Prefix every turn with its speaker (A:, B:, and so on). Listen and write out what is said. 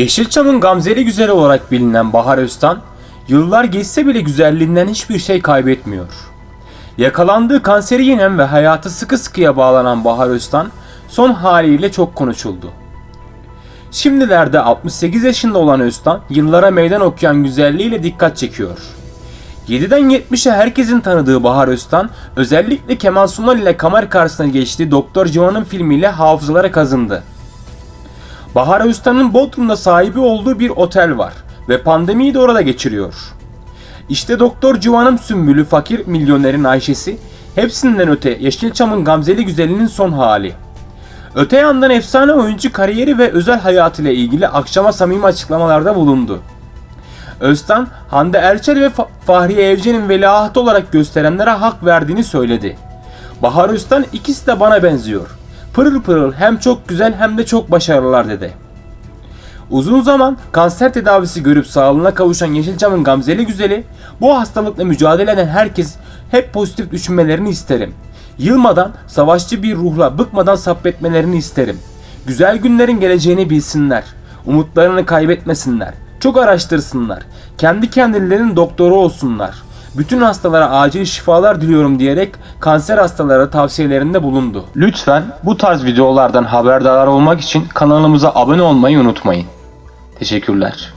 A: Yeşilçam'ın gamzeli güzeli olarak bilinen Bahar Öztan, yıllar geçse bile güzelliğinden hiçbir şey kaybetmiyor. Yakalandığı kanseri yenen ve hayatı sıkı sıkıya bağlanan Bahar Öztan, son haliyle çok konuşuldu. Şimdilerde 68 yaşında olan Öztan, yıllara meydan okuyan güzelliğiyle dikkat çekiyor. 7'den 70'e herkesin tanıdığı Bahar Öztan, özellikle Kemal Sunal ile kamera karşısına geçtiği Doktor Civan'ın filmiyle hafızalara kazındı. Bahar Öztan'ın Bodrum'da sahibi olduğu bir otel var ve pandemiyi de orada geçiriyor. İşte Doktor Civan'ın sümbülü fakir milyonerin Ayşe'si, hepsinden öte Yeşilçam'ın gamzeli güzelinin son hali. Öte yandan efsane oyuncu kariyeri ve özel hayatıyla ilgili akşama samimi açıklamalarda bulundu. Öztan, Hande Erçel ve Fa- Fahriye Evcen'in veliahtı olarak gösterenlere hak verdiğini söyledi. Bahar Öztan ikisi de bana benziyor. Pırıl pırıl hem çok güzel hem de çok başarılılar dedi. Uzun zaman kanser tedavisi görüp sağlığına kavuşan Yeşilçam'ın gamzeli güzeli, bu hastalıkla mücadele eden herkes hep pozitif düşünmelerini isterim. Yılmadan, savaşçı bir ruhla bıkmadan sabretmelerini isterim. Güzel günlerin geleceğini bilsinler. Umutlarını kaybetmesinler. Çok araştırsınlar. Kendi kendilerinin doktoru olsunlar. Bütün hastalara acil şifalar diliyorum diyerek kanser hastalara tavsiyelerinde bulundu. Lütfen bu tarz videolardan haberdar olmak için kanalımıza abone olmayı unutmayın. Teşekkürler.